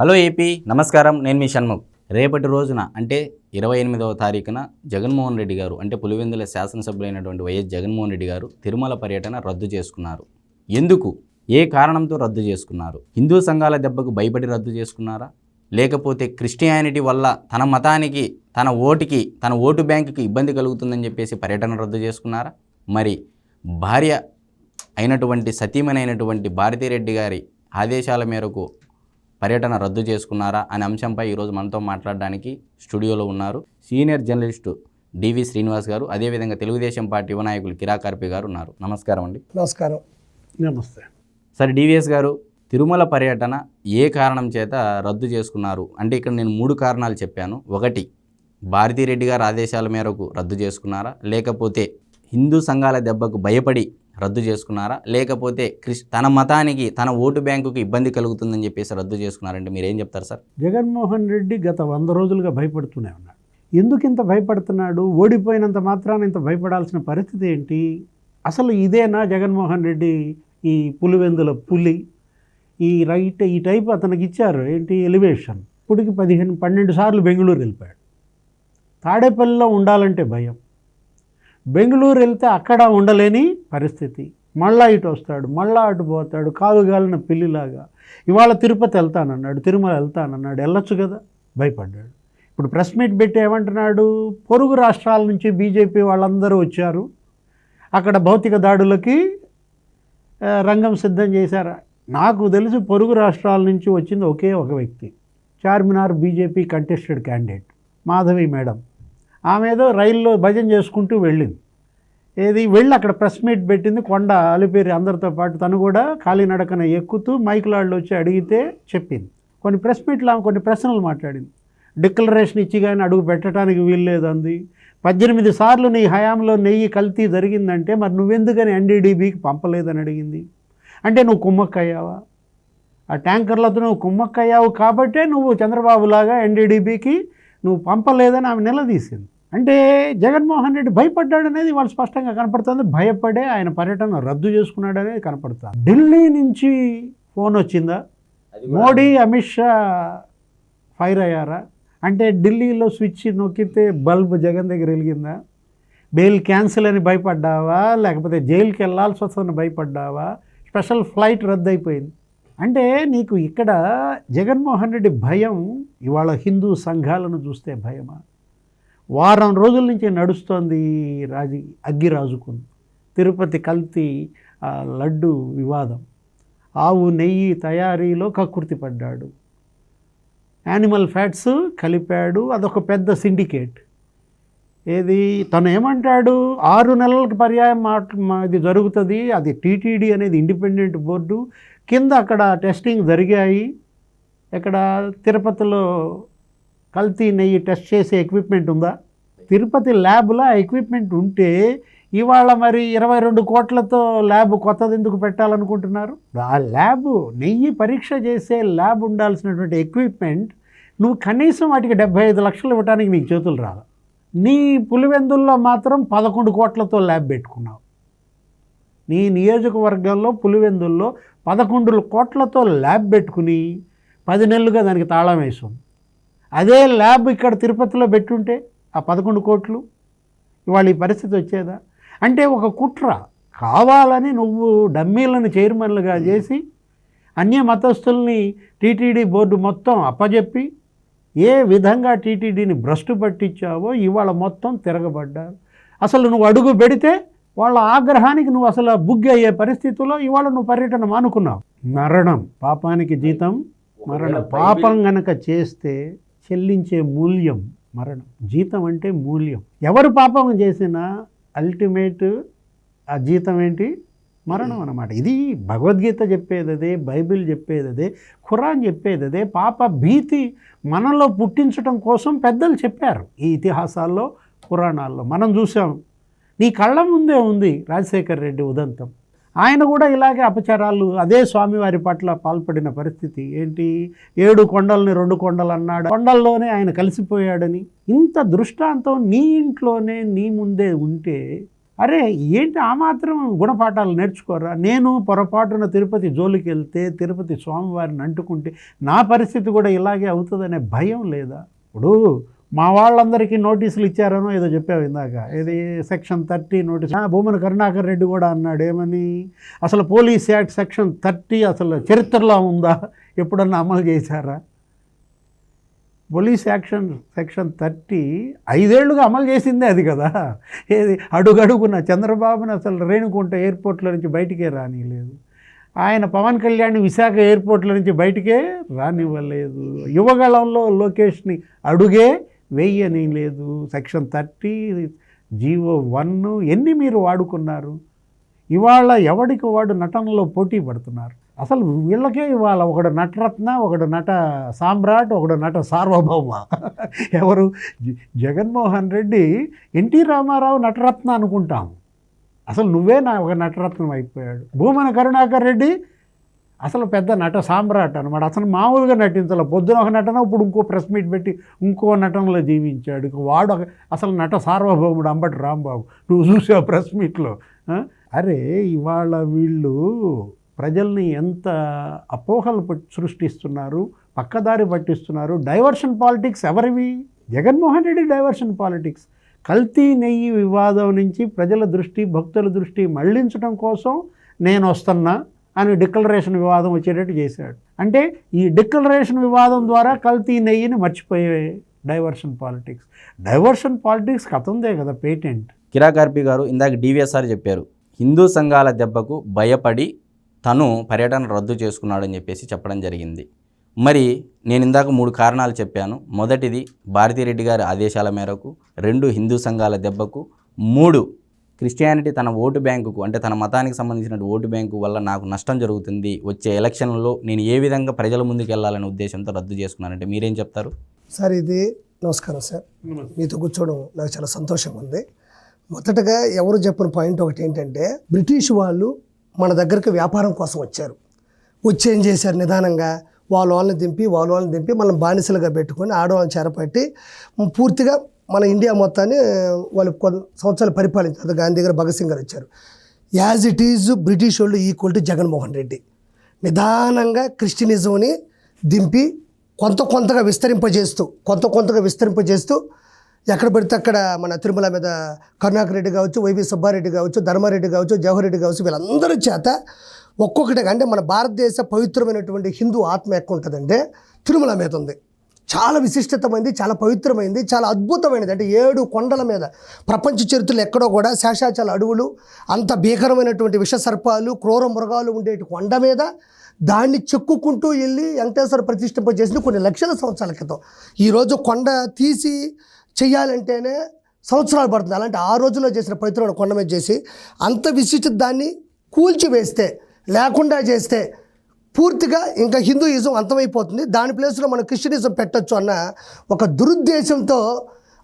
Hello AP నమస్కారం. నేను మీ షణ్ముఖ్. రేపటి రోజున అంటే ఇరవై ఎనిమిదవ తారీఖున జగన్మోహన్ రెడ్డి గారు అంటే పులివెందుల శాసనసభ్యులైనటువంటి వైఎస్ జగన్మోహన్ రెడ్డి గారు తిరుమల పర్యటన రద్దు చేసుకున్నారు. ఎందుకు? ఏ కారణంతో రద్దు చేసుకున్నారు? హిందూ సంఘాల దెబ్బకు భయపడి రద్దు చేసుకున్నారా? లేకపోతే క్రిస్టియానిటీ వల్ల తన మతానికి తన ఓటుకి తన ఓటు బ్యాంకుకి ఇబ్బంది కలుగుతుందని చెప్పేసి పర్యటన రద్దు చేసుకున్నారా? మరి భార్య అయినటువంటి సతీమణి అయినటువంటి భారతీరెడ్డి గారి ఆదేశాల మేరకు పర్యటన రద్దు చేసుకున్నారా అనే అంశంపై ఈరోజు మనతో మాట్లాడడానికి స్టూడియోలో ఉన్నారు సీనియర్ జర్నలిస్టు డివి శ్రీనివాస్ గారు. అదేవిధంగా తెలుగుదేశం పార్టీ యువ నాయకులు కిరా కార్పి గారు ఉన్నారు. నమస్కారం అండి. నమస్కారం. నమస్తే. సరే డివిఎస్ గారు తిరుమల పర్యటన ఏ కారణం చేత రద్దు చేసుకున్నారు? అంటే ఇక్కడ నేను మూడు కారణాలు చెప్పాను. ఒకటి భారతీరెడ్డి గారి ఆదేశాల మేరకు రద్దు చేసుకున్నారా? లేకపోతే హిందూ సంఘాల దెబ్బకు భయపడి రద్దు చేసుకున్నారా? లేకపోతే క్రిస్ తన మతానికి తన ఓటు బ్యాంకుకి ఇబ్బంది కలుగుతుందని చెప్పేసి రద్దు చేసుకున్నారంటే మీరు ఏం చెప్తారు సార్? జగన్మోహన్ రెడ్డి గత వంద రోజులుగా భయపడుతూనే ఉన్నాడు. ఎందుకు ఇంత భయపడుతున్నాడు? ఓడిపోయినంత మాత్రాన ఇంత భయపడాల్సిన పరిస్థితి ఏంటి? అసలు ఇదేనా జగన్మోహన్ రెడ్డి ఈ పులివెందుల పులి? ఈ రైట్ ఈ టైప్ అతనికి ఇచ్చారు ఏంటి ఎలివేషన్? ఇప్పటికి పదిహేను పన్నెండు సార్లు బెంగళూరు వెళ్ళిపోయాడు. తాడేపల్లిలో ఉండాలంటే భయం. బెంగళూరు వెళ్తే అక్కడ ఉండలేని పరిస్థితి. మళ్ళా ఇటు వస్తాడు మళ్ళా అటు పోతాడు కాలుగాలిన పిల్లిలాగా. ఇవాళ తిరుపతి వెళ్తానన్నాడు తిరుమల వెళ్తానన్నాడు వెళ్ళొచ్చు కదా? భయపడ్డాడు. ఇప్పుడు ప్రెస్ మీట్ పెట్టి ఏమంటున్నాడు? పొరుగు రాష్ట్రాల నుంచి బీజేపీ వాళ్ళందరూ వచ్చారు. అక్కడ భౌతిక దాడులకి రంగం సిద్ధం చేశారా? నాకు తెలిసి పొరుగు రాష్ట్రాల నుంచి వచ్చింది ఒకే ఒక వ్యక్తి. Charminar BJP contested candidate Madhavi madam. ఆమె ఏదో రైల్లో భజన చేసుకుంటూ వెళ్ళింది. ఏది వెళ్ళి అక్కడ ప్రెస్ మీట్ పెట్టింది. కొండ అలిపేరి అందరితో పాటు తను కూడా కాలినడకన ఎక్కుతూ మైకులాళ్ళు వచ్చి అడిగితే చెప్పింది. కొన్ని ప్రెస్ మీట్లో ఆమె కొన్ని ప్రశ్నలు మాట్లాడింది. డిక్లరేషన్ ఇచ్చి కానీ అడుగు పెట్టడానికి వీల్లేదు అంది. పద్దెనిమిది సార్లు నీ హయాంలో నెయ్యి కల్తీ జరిగిందంటే మరి నువ్వెందుకని ఎన్డీడీబీకి పంపలేదని అడిగింది. అంటే నువ్వు కుమ్మక్కయ్యావా? ఆ ట్యాంకర్లతో నువ్వు కుమ్మక్కయ్యావు కాబట్టే నువ్వు చంద్రబాబులాగా ఎన్డీడీబీకి నువ్వు పంపలేదని ఆమె నిలదీసింది. అంటే జగన్మోహన్ రెడ్డి భయపడ్డాడు అనేది వాళ్ళు స్పష్టంగా కనపడుతుంది. భయపడే ఆయన పర్యటన రద్దు చేసుకున్నాడు అనేది కనపడుతుంది. ఢిల్లీ నుంచి ఫోన్ వచ్చిందా? మోడీ అమిత్ షా ఫైర్ అయ్యారా? అంటే ఢిల్లీలో స్విచ్ నొక్కితే బల్బ్ జగన్ దగ్గర వెలిగిందా? బెయిల్ క్యాన్సిల్ అని భయపడ్డావా? లేకపోతే జైలుకి వెళ్ళాల్సి వస్తుందని భయపడ్డావా? స్పెషల్ ఫ్లైట్ రద్దు అయిపోయింది అంటే నీకు ఇక్కడ జగన్మోహన్ రెడ్డి భయం ఇవాళ హిందూ సంఘాలను చూస్తే భయమా? వారం రోజుల నుంచి నడుస్తోంది రాజు అగ్గిరాజుకుని తిరుపతి కల్తీ ఆ లడ్డు వివాదం. ఆవు నెయ్యి తయారీలో కక్కుర్తి పడ్డాడు. యానిమల్ ఫ్యాట్స్ కలిపాడు అదొక పెద్ద సిండికేట్. ఏది తను ఏమంటాడు ఆరు నెలలకు పర్యాయం మాట ఇది జరుగుతుంది అది టీటీడీ అనేది ఇండిపెండెంట్ బోర్డు కింద అక్కడ టెస్టింగ్ జరిగాయి. ఇక్కడ తిరుపతిలో కల్తీ నెయ్యి టెస్ట్ చేసే ఎక్విప్మెంట్ ఉందా? తిరుపతి ల్యాబ్లో ఆ ఎక్విప్మెంట్ ఉంటే ఇవాళ మరి ఇరవై రెండు కోట్లతో ల్యాబ్ కొత్తది ఎందుకు పెట్టాలనుకుంటున్నారు? ఆ ల్యాబ్ నెయ్యి పరీక్ష చేసే ల్యాబ్ ఉండాల్సినటువంటి ఎక్విప్మెంట్ నువ్వు కనీసం వాటికి డెబ్బై ఐదు లక్షలు ఇవ్వడానికి నీకు చేతులు రాదు నీ పులివెందుల్లో మాత్రం పదకొండు కోట్లతో ల్యాబ్ పెట్టుకున్నావు. నీ నియోజకవర్గంలో పులివెందుల్లో పదకొండు కోట్లతో ల్యాబ్ పెట్టుకుని పది నెలలుగా దానికి తాళం వేసాం. అదే ల్యాబ్ ఇక్కడ తిరుపతిలో పెట్టుంటే ఆ పదకొండు కోట్లు? ఇవాళ ఈ పరిస్థితి వచ్చేదా? అంటే ఒక కుట్ర కావాలని నువ్వు డమ్మీలను చైర్మన్లుగా చేసి అన్య మతస్థుల్ని టీటీడీ బోర్డు మొత్తం అప్పజెప్పి ఏ విధంగా టీటీడీని భ్రష్టు పట్టించావో ఇవాళ మొత్తం తిరగబడ్డారు. అసలు నువ్వు అడుగు పెడితే వాళ్ళ ఆగ్రహానికి నువ్వు అసలు బుగ్గి అయ్యే పరిస్థితిలో ఇవాళ నువ్వు పర్యటన మానుకున్నావు మరణం పాపానికి జీతం మరణం. పాపం గనక చేస్తే చెల్లించే మూల్యం మరణం. జీతం అంటే మూల్యం. ఎవరు పాపం చేసినా అల్టిమేట్ ఆ జీతం ఏంటి? మరణం అన్నమాట. ఇది భగవద్గీత చెప్పేది అదే బైబిల్ చెప్పేది అదే ఖురాన్ చెప్పేది అదే పాప భీతి మనలో పుట్టించడం కోసం పెద్దలు చెప్పారు ఈ ఇతిహాసాల్లో పురాణాల్లో మనం చూసాం నీ కళ్ళ ముందే ఉంది రాజశేఖర్ రెడ్డి ఉదంతం. ఆయన కూడా ఇలాగే అపచారాలు అదే స్వామివారి పట్ల పాల్పడిన పరిస్థితి ఏంటి? ఏడు కొండల్ని రెండు కొండలు అన్నాడు కొండల్లోనే ఆయన కలిసిపోయాడని. ఇంత దృష్టాంతం నీ ఇంట్లోనే నీ ముందే ఉంటే అరే ఏంటి ఆ మాత్రం గుణపాఠాలు నేర్చుకోరా? నేను పొరపాటున తిరుపతి జోలికి వెళ్తే తిరుపతి స్వామివారిని అంటుకుంటే నా పరిస్థితి కూడా ఇలాగే అవుతుందనే భయం లేదా? ఇప్పుడు మా వాళ్ళందరికీ నోటీసులు ఇచ్చారనో ఏదో చెప్పావు ఇందాక. ఇది section thirty notice. Bhumana Karunakar Reddy కూడా అన్నాడు ఏమని? అసలు పోలీస్ యాక్ట్ సెక్షన్ థర్టీ అసలు చరిత్రలో ఉందా? ఎప్పుడన్నా అమలు చేశారా? పోలీస్ యాక్షన్ సెక్షన్ థర్టీ ఐదేళ్ళుగా అమలు చేసిందే అది కదా. ఏది? అడుగడుగున చంద్రబాబుని అసలు రేణుకుంట ఎయిర్పోర్ట్లో నుంచి బయటికే రానిలేదు ఆయన పవన్ కళ్యాణ్ విశాఖ ఎయిర్పోర్ట్ల నుంచి బయటికే రానివ్వలేదు. యువగళంలో లోకేష్ని అడుగే వెయ్యని లేదు. సెక్షన్ థర్టీ జీవో వన్ ఎన్ని మీరు వాడుకున్నారు? ఇవాళ ఎవడికి వాడు నటనలో పోటీ పడుతున్నారు? అసలు వీళ్ళకే ఇవాళ ఒకడు నటరత్న ఒకడు నట సామ్రాట్ ఒకడు నట సార్వభౌమ. ఎవరు? జగన్మోహన్ రెడ్డి ఎన్టీ రామారావు నటరత్న అనుకుంటాం. అసలు నువ్వే నా ఒక నటరత్నం అయిపోయాడు. భూమన కరుణాకర్ రెడ్డి అసలు పెద్ద నట సామ్రాట్ అనమాట అసలు మామూలుగా నటించాలి. పొద్దున ఒక నటన ఇప్పుడు ఇంకో ప్రెస్ మీట్ పెట్టి ఇంకో నటనలో జీవించాడు. వాడు ఒక- అసలు నట సార్వభౌముడు అంబటి రాంబాబు. నువ్వు చూసావు ప్రెస్ మీట్లో? అరే ఇవాళ వీళ్ళు ప్రజల్ని ఎంత అపోహలు సృష్టిస్తున్నారు పక్కదారి పట్టిస్తున్నారు. డైవర్షన్ పాలిటిక్స్ ఎవరివి? Jaganmohan Reddy diversion politics. కల్తీ నెయ్యి వివాదం నుంచి ప్రజల దృష్టి భక్తుల దృష్టి మళ్ళించడం కోసం నేను వస్తున్నా. అని డిక్లరేషన్ వివాదం వచ్చేటట్టు చేశాడు. అంటే ఈ డిక్లరేషన్ వివాదం ద్వారా కల్తీ నెయ్యిని మర్చిపోయే డైవర్షన్ పాలిటిక్స్. డైవర్షన్ పాలిటిక్స్ కథందే కదా పేటెంట్. కిరాకార్పి గారు ఇందాక డివిఎస్ఆర్ చెప్పారు హిందూ సంఘాల దెబ్బకు భయపడి తను పర్యటన రద్దు చేసుకున్నాడని చెప్పేసి చెప్పడం జరిగింది. మరి నేను ఇందాక మూడు కారణాలు చెప్పాను. మొదటిది భారతిరెడ్డి గారి ఆదేశాల మేరకు రెండు హిందూ సంఘాల దెబ్బకు మూడు క్రిస్టియానిటీ తన ఓటు బ్యాంకుకు అంటే తన మతానికి సంబంధించిన ఓటు బ్యాంకు వల్ల నాకు నష్టం జరుగుతుంది వచ్చే ఎలక్షన్లలో నేను ఏ విధంగా ప్రజల ముందుకు వెళ్ళాలనే ఉద్దేశంతో రద్దు చేసుకున్నానంటే మీరేం చెప్తారు? సార్ ఇది నమస్కారం సార్. మీతో కూర్చోవడం నాకు చాలా సంతోషంగా ఉంది. మొదటగా ఎవరు చెప్పిన పాయింట్ ఒకటి ఏంటంటే బ్రిటిష్ వాళ్ళు మన దగ్గరికి వ్యాపారం కోసం వచ్చారు. వచ్చి ఏం చేశారు? నిదానంగా వాళ్ళ వాళ్ళని దింపి వాళ్ళ వాళ్ళని దింపి మనం బానిసలుగా పెట్టుకొని ఆడవాళ్ళని చేరపట్టి పూర్తిగా మన ఇండియా మొత్తాన్ని వాళ్ళు కొన్ని సంవత్సరాలు పరిపాలించారు. గాంధీ గారు భగత్ సింగ్ గారు వచ్చారు. యాజ్ ఇట్ ఈజ్ బ్రిటిష్ వాళ్ళు ఈక్వల్ టు జగన్మోహన్ రెడ్డి. నిదానంగా క్రిస్టియనిజంని దింపి కొంత కొంతగా విస్తరింపజేస్తూ కొంత కొంతగా విస్తరింపజేస్తూ ఎక్కడ పడితే అక్కడ మన తిరుమల మీద కరుణాకర్ రెడ్డి కావచ్చు వైవి సుబ్బారెడ్డి కావచ్చు ధర్మారెడ్డి కావచ్చు జవహర్ రెడ్డి కావచ్చు వీళ్ళందరి చేత ఒక్కొక్కటిగా అంటే మన భారతదేశ పవిత్రమైనటువంటి హిందూ ఆత్మ ఎక్కువ ఉంటుందంటే తిరుమల మీద ఉంది. చాలా విశిష్టతమైంది చాలా పవిత్రమైంది చాలా అద్భుతమైనది. అంటే ఏడు కొండల మీద ప్రపంచ చరిత్రలో ఎక్కడో కూడా శేషాచల అడవులు అంత భీకరమైనటువంటి విష సర్పాలు క్రూర మృగాలు ఉండే కొండ మీద దాన్ని చెక్కుకుంటూ వెళ్ళి వెంకటేశ్వర ప్రతిష్ఠింప చేసింది కొన్ని లక్షల సంవత్సరాల క్రితం. ఈరోజు కొండ తీసి చెయ్యాలంటేనే సంవత్సరాలు పడుతుంది. అలాంటి ఆ రోజుల్లో చేసిన పవిత్రమైన కొండ మీద చేసి అంత విశిష్టత దాన్ని కూల్చివేస్తే లేకుండా చేస్తే పూర్తిగా ఇంకా హిందూయిజం అంతమైపోతుంది దాని ప్లేస్లో మనం క్రిస్టియనిజం పెట్టొచ్చు అన్న ఒక దురుద్దేశంతో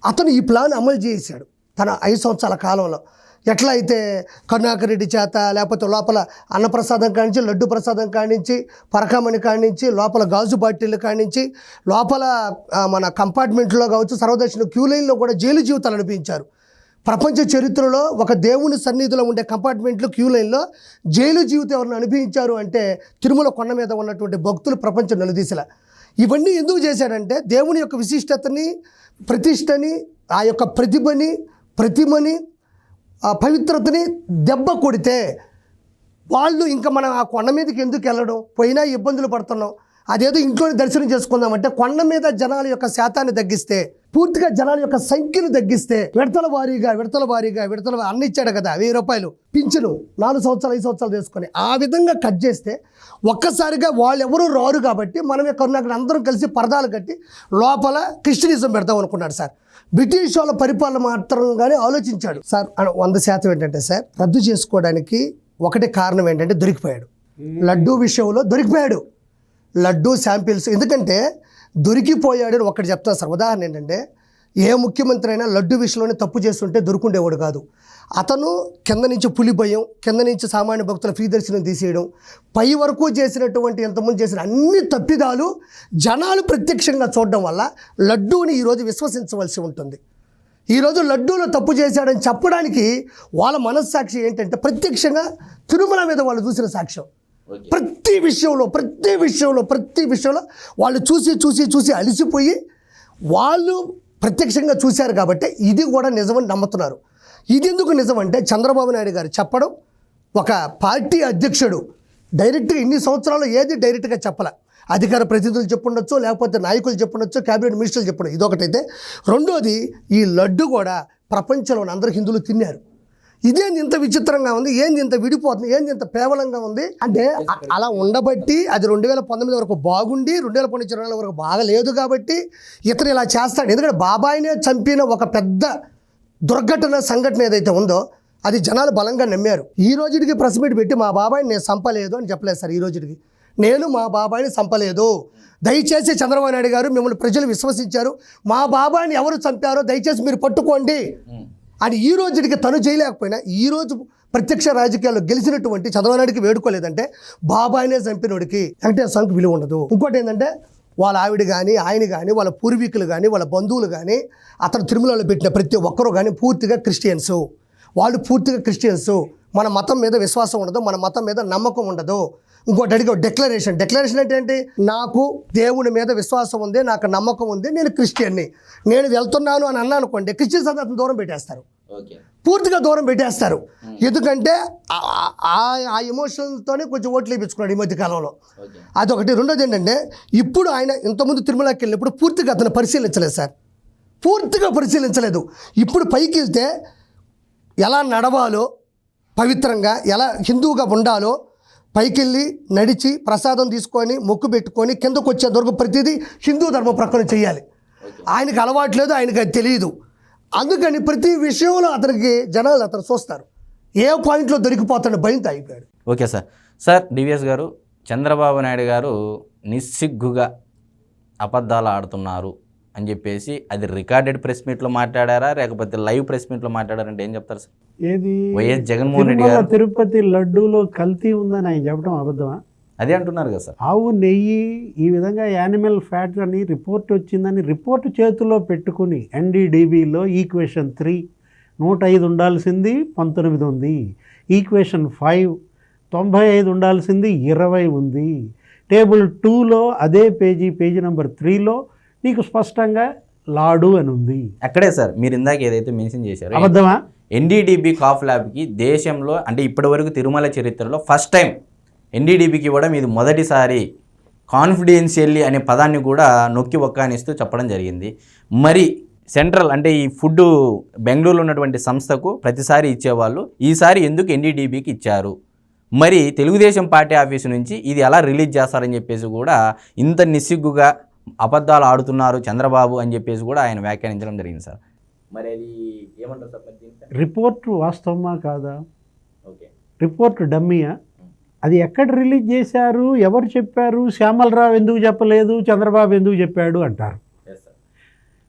అతను ఈ ప్లాన్ అమలు చేశాడు తన ఐదు సంవత్సరాల కాలంలో. ఎట్లా అయితే కరుణాకర్ రెడ్డి చేత లేకపోతే లోపల అన్నప్రసాదం కానించి లడ్డు ప్రసాదం కానించి పరకామణి కానించి లోపల గాజు బాటిల్ కానించి లోపల మన కంపార్ట్మెంట్లో కావచ్చు సర్వదర్శన క్యూ లైన్లో కూడా జైలు జీవితాలు అనిపించారు. ప్రపంచ చరిత్రలో ఒక దేవుని సన్నిధిలో ఉండే కంపార్ట్మెంట్లో క్యూ లైన్లో జైలు జీవితం ఎవరిని అనుభవించారు అంటే తిరుమల కొండ మీద ఉన్నటువంటి భక్తులు ప్రపంచం నిలదీసల. ఇవన్నీ ఎందుకు చేశాడంటే దేవుని యొక్క విశిష్టతని ప్రతిష్టని ఆ యొక్క ప్రతిభని ప్రతిమని ఆ పవిత్రతని దెబ్బ కొడితే వాళ్ళు ఇంకా మనం ఆ కొండ మీదకి ఎందుకు వెళ్ళడం? పోయినా ఇబ్బందులు పడుతున్నాం. అదేదో ఇంట్లోనే దర్శనం చేసుకుందామంటే కొండ మీద జనాల యొక్క శాతాన్ని తగ్గిస్తే పూర్తిగా జనాల యొక్క సంఖ్యను తగ్గిస్తే విడతల వారీగా విడతల వారీగా విడతల అన్ని ఇచ్చాడు కదా వెయ్యి రూపాయలు పింఛను నాలుగు సంవత్సరాలు ఐదు సంవత్సరాలు తీసుకొని ఆ విధంగా కట్ చేస్తే ఒక్కసారిగా వాళ్ళు ఎవరు రారు కాబట్టి మనమే కరుణాకర్ అందరం కలిసి పరదాలు కట్టి లోపల క్రిస్టియనిజం పెడదాం అనుకున్నాడు సార్. బ్రిటిష్ వాళ్ళ పరిపాలన మాత్రంగానే ఆలోచించాడు. సార్ వంద శాతం ఏంటంటే సార్ రద్దు చేసుకోవడానికి ఒకటే కారణం ఏంటంటే దొరికిపోయాడు. లడ్డూ విషయంలో దొరికిపోయాడు. లడ్డూ శాంపిల్స్. ఎందుకంటే దొరికిపోయాడని ఒకటి చెప్తాను సార్. ఉదాహరణ ఏంటంటే ఏ ముఖ్యమంత్రి అయినా లడ్డు విషయంలోనే తప్పు చేస్తుంటే దొరుకుండేవాడు కాదు. అతను కింద నుంచి పులి భయం కింద నుంచి సామాన్య భక్తుల ఫ్రీ దర్శనం తీసేయడం పై వరకు చేసినటువంటి ఎంతమంది చేసిన అన్ని తప్పిదాలు జనాలు ప్రత్యక్షంగా చూడడం వల్ల లడ్డూని ఈరోజు విశ్వసించవలసి ఉంటుంది. ఈరోజు లడ్డూలో తప్పు చేశాడని చెప్పడానికి వాళ్ళ మనస్సాక్షి ఏంటంటే ప్రత్యక్షంగా తిరుమల మీద వాళ్ళు చూసిన సాక్ష్యం. ప్రతి విషయంలో ప్రతి విషయంలో ప్రతి విషయంలో వాళ్ళు చూసి చూసి చూసి అలిసిపోయి వాళ్ళు ప్రత్యక్షంగా చూశారు కాబట్టి ఇది కూడా నిజమని నమ్ముతున్నారు. ఇది ఎందుకు నిజం అంటే చంద్రబాబు నాయుడు గారు చెప్పడం ఒక పార్టీ అధ్యక్షుడు డైరెక్ట్గా ఇన్ని సంవత్సరాలు ఏది డైరెక్ట్గా చెప్పలే. అధికార ప్రతినిధులు చెప్పుండొచ్చు లేకపోతే నాయకులు చెప్పుండొచ్చు కేబినెట్ మినిస్టర్లు చెప్పడం ఇదొకటైతే. రెండోది ఈ లడ్డు కూడా ప్రపంచంలోని అందరు హిందువులు తిన్నారు. ఇదేంది ఇంత విచిత్రంగా ఉంది? ఏంది ఇంత విడిపోతుంది? ఏంది ఇంత పేవలంగా ఉంది? అంటే అలా ఉండబట్టి అది రెండు వేల పంతొమ్మిది వరకు బాగుండి రెండు వేల పంతొమ్మిది ఇరవై వరకు బాగలేదు కాబట్టి ఇతను ఇలా చేస్తాడు. ఎందుకంటే బాబాయినే చంపిన ఒక పెద్ద దుర్ఘటన సంఘటన ఏదైతే ఉందో అది జనాలు బలంగా నమ్మారు. ఈ రోజుకి ప్రెస్ మీట్ పెట్టి మా బాబాయిని నేను చంపలేదు అని చెప్పలేదు సార్ ఈ రోజుకి నేను మా బాబాయిని చంపలేదు. దయచేసి చంద్రబాబు నాయుడు గారు మిమ్మల్ని ప్రజలు విశ్వసించారు. మా బాబాయిని ఎవరు చంపారో దయచేసి మీరు పట్టుకోండి. అని ఈ రోజుకి తను చేయలేకపోయినా ఈ రోజు ప్రత్యక్ష రాజకీయాల్లో గెలిచినటువంటి చదవనాడికి వేడుకోలేదంటే బాబాయినే చంపినోడికి వెంకటేశ్వర స్వామికి విలువ ఉండదు. ఇంకోటి ఏంటంటే వాళ్ళ ఆవిడ కానీ ఆయన కానీ వాళ్ళ పూర్వీకులు కానీ వాళ్ళ బంధువులు కానీ అతను తిరుమలలో పెట్టిన ప్రతి ఒక్కరూ కానీ పూర్తిగా క్రిస్టియన్స్. వాళ్ళు పూర్తిగా క్రిస్టియన్స్. మన మతం మీద విశ్వాసం ఉండదు మన మతం మీద నమ్మకం ఉండదు. ఇంకోటి అడిగే డెక్లరేషన్ డెక్లరేషన్ అంటే ఏంటి? నాకు దేవుని మీద విశ్వాసం ఉంది నాకు నమ్మకం ఉంది నేను క్రిస్టియన్ని. నేను వెళ్తున్నాను అని అన్నాను అనుకోండి క్రిస్టియన్స్ అంతా అతను దూరం పెట్టేస్తారు. పూర్తిగా దూరం పెట్టేస్తారు. ఎందుకంటే ఆ- ఎమోషన్తోనే కొంచెం ఓట్లు వేయించుకున్నాడు ఈ మధ్య కాలంలో. అదొకటి. రెండోది ఏంటంటే ఇప్పుడు ఆయన ఇంతకుముందు తిరుమలకి వెళ్ళినప్పుడు పూర్తిగా అతను పరిశీలించలేదు సార్. పూర్తిగా పరిశీలించలేదు. ఇప్పుడు పైకి వెళ్తే ఎలా నడవాలో పవిత్రంగా ఎలా హిందువుగా ఉండాలో పైకెళ్ళి నడిచి ప్రసాదం తీసుకొని మొక్కు పెట్టుకొని కిందకు వచ్చే దొరకు ప్రతిదీ హిందూ ధర్మం ప్రకారం చేయాలి. ఆయనకు అలవాట్లేదు ఆయనకు అది తెలియదు అందుకని ప్రతి విషయంలో అతనికి జనాలు అతను చూస్తారు. ఏ పాయింట్లో దొరికిపోతాడు భయంతో అయిపోయాడు ఓకే సార్. సార్ డివిఎస్ గారు చంద్రబాబు నాయుడు గారు నిస్సిగ్గుగా అబద్ధాలు ఆడుతున్నారు. అని చెప్పేసి అది రికార్డెడ్ ప్రెస్ మీట్లో మాట్లాడారా? లేకపోతే లైవ్ ప్రెస్ మీట్లో మాట్లాడారంటే ఏం చెప్తారు సార్? ఏది? వైఎస్ జగన్మోహన్ రెడ్డి గారు. తిరుపతి లడ్డూలో కల్తీ ఉందని ఆయన చెప్పడం అబద్ధమా? అదే అంటున్నారు కదా సార్. ఆవు నెయ్యి ఈ విధంగా యానిమల్ ఫ్యాట్ అని రిపోర్ట్ వచ్చిందని రిపోర్ట్ చేతిలో పెట్టుకుని ఎన్డీడీబీలో ఈక్వేషన్ త్రీ నూట ఐదు ఉండాల్సింది పంతొమ్మిది ఉంది. ఈక్వేషన్ ఫైవ్ తొంభై ఐదు ఉండాల్సింది ఇరవై ఉంది. టేబుల్ టూలో అదే పేజీ పేజీ నెంబర్ త్రీలో నీకు స్పష్టంగా లాడు అని ఉంది. అక్కడే సార్ మీరు ఇందాక ఏదైతే మెన్షన్ చేశారో అబద్ధమా? ఎన్డీడీబీ కాఫ్ ల్యాబ్కి దేశంలో అంటే ఇప్పటివరకు తిరుమల చరిత్రలో ఫస్ట్ టైం ఎన్డీడీబీకి కూడా మీది మొదటిసారి కాన్ఫిడెన్షియల్లీ అనే పదాన్ని కూడా నొక్కి ఒక్కానిస్తూ చెప్పడం జరిగింది. మరి సెంట్రల్ అంటే ఈ ఫుడ్ బెంగళూరులో ఉన్నటువంటి సంస్థకు ప్రతిసారి ఇచ్చేవాళ్ళు ఈసారి ఎందుకు ఎన్డీడీబీకి ఇచ్చారు? మరి తెలుగుదేశం పార్టీ ఆఫీసు నుంచి ఇది ఎలా రిలీజ్ చేస్తారని చెప్పేసి కూడా ఇంత నిస్సిగ్గుగా అబద్ధాలు ఆడుతున్నారు చంద్రబాబు అని చెప్పేసి కూడా ఆయన వ్యాఖ్యానించడం జరిగింది సార్. మరి అది ఏమంటారు సార్ మరి దీనిపై? రిపోర్ట్ వాస్తవమా కాదా? ఓకే. రిపోర్ట్ డమ్మీయా? అది ఎక్కడ రిలీజ్ చేశారు? ఎవరు చెప్పారు? శ్యామలరావు ఎందుకు చెప్పలేదు? చంద్రబాబు ఎందుకు చెప్పాడు అంటారు.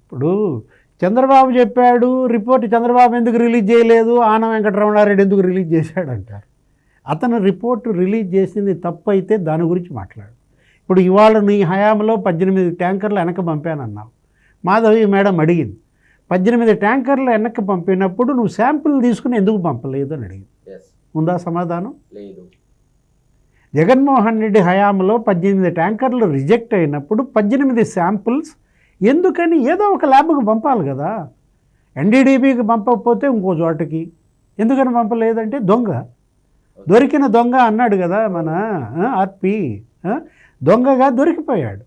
ఇప్పుడు చంద్రబాబు చెప్పాడు రిపోర్ట్ చంద్రబాబు ఎందుకు రిలీజ్ చేయలేదు? ఆన వెంకటరమణారెడ్డి ఎందుకు రిలీజ్ చేశాడు అంటారు. అతను రిపోర్ట్ రిలీజ్ చేసింది తప్పు అయితే దాని గురించి మాట్లాడు. ఇప్పుడు ఇవాళ నీ హయాంలో పద్దెనిమిది ట్యాంకర్లు వెనక్కి పంపానన్నావు. మాధవి మేడం అడిగింది పద్దెనిమిది ట్యాంకర్లు వెనక్కి పంపినప్పుడు నువ్వు శాంపుల్ తీసుకుని ఎందుకు పంపలేదు? అని అడిగింది. ఉందా సమాధానం? లేదు. జగన్మోహన్ రెడ్డి హయాంలో పద్దెనిమిది ట్యాంకర్లు రిజెక్ట్ అయినప్పుడు పద్దెనిమిది శాంపుల్స్ ఎందుకని ఏదో ఒక ల్యాబ్కి పంపాలి కదా. ఎన్డీడీబీకి పంపకపోతే ఇంకో చోటకి. ఎందుకని పంపలేదంటే దొంగ. దొరికిన దొంగ అన్నాడు కదా మన ఆర్పి దొంగగా దొరికిపోయాడు.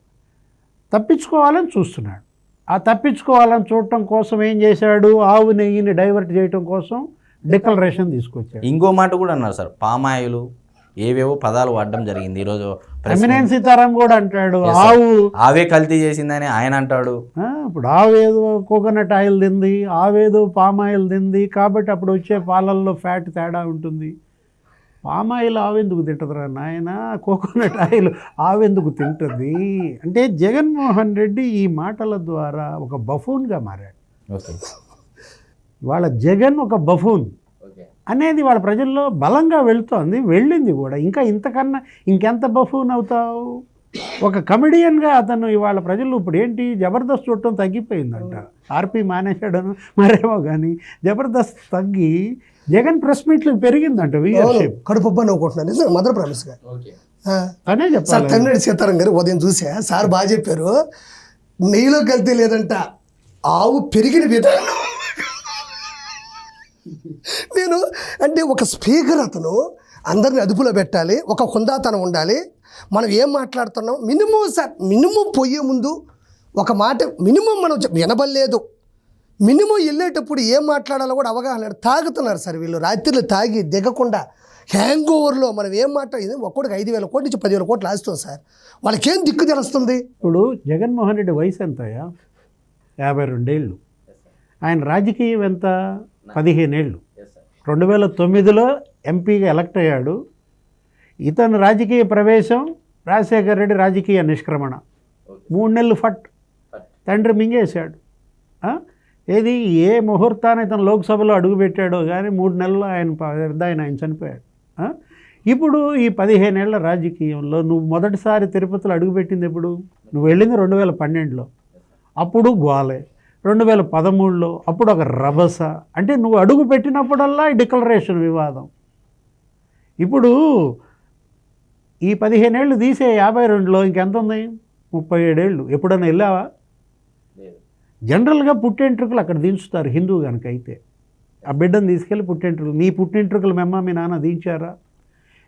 తప్పించుకోవాలని చూస్తున్నాడు. ఆ తప్పించుకోవాలని చూడటం కోసం ఏం చేశాడు? ఆవు నెయ్యిని డైవర్ట్ చేయటం కోసం డిక్లరేషన్ తీసుకొచ్చాడు. ఇంకో మాట కూడా అన్నారు సార్. పామాయిలు ఏవేవో పదాలు వాడడం జరిగింది. ఈరోజు. ఎమినెన్స్ సీతారాం కూడా అంటాడు. ఆవు ఆవే కల్తీ చేసిందని ఆయన అంటాడు. ఇప్పుడు ఆవేదో కోకోనట్ ఆయిల్ తింది ఆవేదో పామ్ ఆయిల్ తింది కాబట్టి అప్పుడు వచ్చే పాలల్లో ఫ్యాట్ తేడా ఉంటుంది. పామ్ ఆయిల్ ఆవెందుకు తింటుందిరా నాయన? కోకోనట్ ఆయిల్ ఆవెందుకు తింటుంది? అంటే జగన్మోహన్ రెడ్డి ఈ మాటల ద్వారా ఒక బఫూన్గా మారాడు. వాళ్ళ జగన్ ఒక బఫూన్ అనేది వాళ్ళ ప్రజల్లో బలంగా వెళుతోంది వెళ్ళింది కూడా. ఇంకా ఇంతకన్నా ఇంకెంత బఫూన్ అవుతావు? ఒక కమెడియన్గా అతను ఇవాళ ప్రజలు ఇప్పుడు ఏంటి? జబర్దస్త్ చూడటం తగ్గిపోయిందంట. ఆర్పీ మానేశాడను మరేమో కానీ జబర్దస్త్ తగ్గి జగన్ ప్రెస్ మీట్లు పెరిగిందంట అవును వ్యూయర్షిప్ కడుపు అనుకుంటున్నాను నిజంగా మదర్ ప్రామిస్గా ఆ. అనే సార్ తమిళనాడు సీతారాం గారు ఉదయం చూసా. సార్ బాగా చెప్పారు. నెయ్యిలో కల్తీ లేదంట ఆవు పెరిగిన విధానం. నేను అంటే ఒక స్పీకర్ అతను అందరిని అదుపులో పెట్టాలి ఒక హుందాతనం ఉండాలి. మనం ఏం మాట్లాడుతున్నాం? మినిమం సార్ మినిమం పోయే ముందు ఒక మాట మినిమం మనం వినబడలేదు. మినిమం వెళ్ళేటప్పుడు ఏం మాట్లాడాలో కూడా అవగాహన లేదు. తాగుతున్నారు సార్ వీళ్ళు. రాత్రిలో తాగి దిగకుండా హ్యాంగ్ ఓవర్లో మనం ఏం మాట్లాడింది ఒక్కొక్కడికి ఐదు వేల కోట్ల నుంచి పదివేల కోట్లు ఆస్తాం సార్. వాళ్ళకేం దిక్కు తెలుస్తుంది? ఇప్పుడు జగన్మోహన్ రెడ్డి వయసు ఎంతయా యాభై రెండేళ్ళు. ఆయన రాజకీయం ఎంత? పదిహేనేళ్ళు. రెండు వేల తొమ్మిదిలో ఎంపీగా ఎలక్ట్ అయ్యాడు. ఇతను రాజకీయ ప్రవేశం రాజశేఖర్ రెడ్డి రాజకీయ నిష్క్రమణ. మూడు నెలలు ఫట్. తండ్రి మింగేశాడు. ఆ? ఏది? ఏ ముహూర్తాన్ని ఇతను లోక్సభలో అడుగుపెట్టాడో కానీ మూడు నెలలు ఆయన పెద్ద ఆయన ఆయన చనిపోయాడు. ఇప్పుడు ఈ పదిహేనేళ్ళ రాజకీయంలో నువ్వు మొదటిసారి తిరుపతిలో అడుగుపెట్టింది ఎప్పుడు? నువ్వు వెళ్ళింది రెండు వేల పన్నెండులో. అప్పుడు గ్వాలే. రెండు వేల పదమూడులో అప్పుడు ఒక రభస. అంటే నువ్వు అడుగు పెట్టినప్పుడల్లా ఈ డిక్లరేషన్ వివాదం. ఇప్పుడు ఈ పదిహేనేళ్ళు తీసే యాభై రెండులో ఇంకెంత ఉంది? ముప్పై ఏడేళ్ళు ఎప్పుడన్నా వెళ్ళావా? జనరల్గా పుట్టెంట్రుకలు అక్కడ దించుతారు హిందూ కనుక అయితే. ఆ బిడ్డను తీసుకెళ్ళి పుట్టెంట్రుకలు. నీ పుట్టెంట్రుకలు మెమ్మ మీ నాన్న దించారా?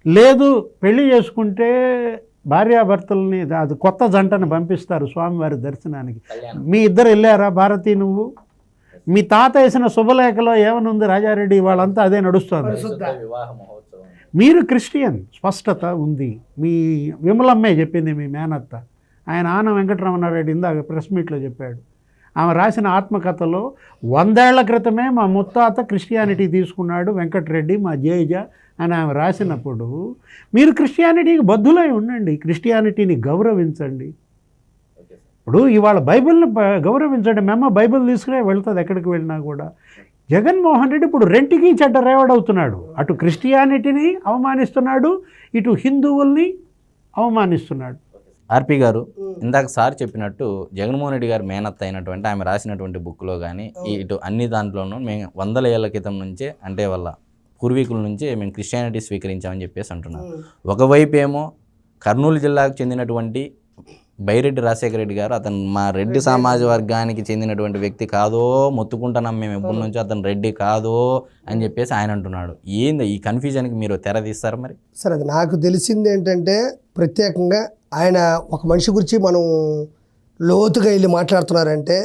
లేదు పెళ్ళి చేసుకుంటే భార్యాభర్తల్ని అది కొత్త జంటను పంపిస్తారు స్వామివారి దర్శనానికి. మీ ఇద్దరు వెళ్ళారా భారతి నువ్వు? మీ తాత వేసిన శుభలేఖలో ఏమనుంది రాజారెడ్డి? వాళ్ళంతా అదే నడుస్తుంది. మీరు క్రిస్టియన్. స్పష్టత ఉంది. మీ విమలమ్మే చెప్పింది మీ మేనత్త. ఆయన ఆన వెంకటరమణారెడ్డి ఇందాక ప్రెస్ మీట్లో చెప్పాడు. ఆమె రాసిన ఆత్మకథలో వందేళ్ళ క్రితమే మా ముత్తాత క్రిస్టియానిటీ తీసుకున్నాడు వెంకటరెడ్డి మా జేజ అని ఆమె రాసినప్పుడు మీరు క్రిస్టియానిటీకి బద్దులై ఉండండి క్రిస్టియానిటీని గౌరవించండి. ఇప్పుడు ఇవాళ బైబిల్ని గౌరవించండి మేమ బైబిల్ తీసుకునే వెళ్తుంది ఎక్కడికి వెళ్ళినా కూడా. జగన్మోహన్ రెడ్డి ఇప్పుడు రెంటికి చెడ్డ రేవడవుతున్నాడు అటు క్రిస్టియానిటీని అవమానిస్తున్నాడు ఇటు హిందువుల్ని అవమానిస్తున్నాడు. ఆర్పి గారు ఇందాక సార్ చెప్పినట్టు జగన్మోహన్ రెడ్డి గారు మేనత్త అయినటువంటి ఆమె రాసినటువంటి బుక్లో కానీ ఇటు అన్ని దాంట్లోనూ మేము వందల ఏళ్ళ క్రితం నుంచే అంటే వాళ్ళ పూర్వీకుల నుంచే మేము క్రిస్టియానిటీ స్వీకరించామని చెప్పేసి అంటున్నారు. ఒకవైపు ఏమో కర్నూలు జిల్లాకు చెందినటువంటి బైరెడ్డి రాజశేఖర రెడ్డి గారు అతను మా రెడ్డి సమాజ వర్గానికి చెందినటువంటి వ్యక్తి కాదో మొత్తుకుంటున్నాం మేము ఎప్పటి నుంచో అతను రెడ్డి కాదో అని చెప్పేసి ఆయన అంటున్నాడు. ఏంది ఈ కన్ఫ్యూజన్కి మీరు తెర తీస్తారు మరి? సరే అది నాకు తెలిసింది ఏంటంటే ప్రత్యేకంగా ఆయన ఒక మనిషి గురించి మనం లోతుగా వెళ్ళి మాట్లాడుతున్నారంటే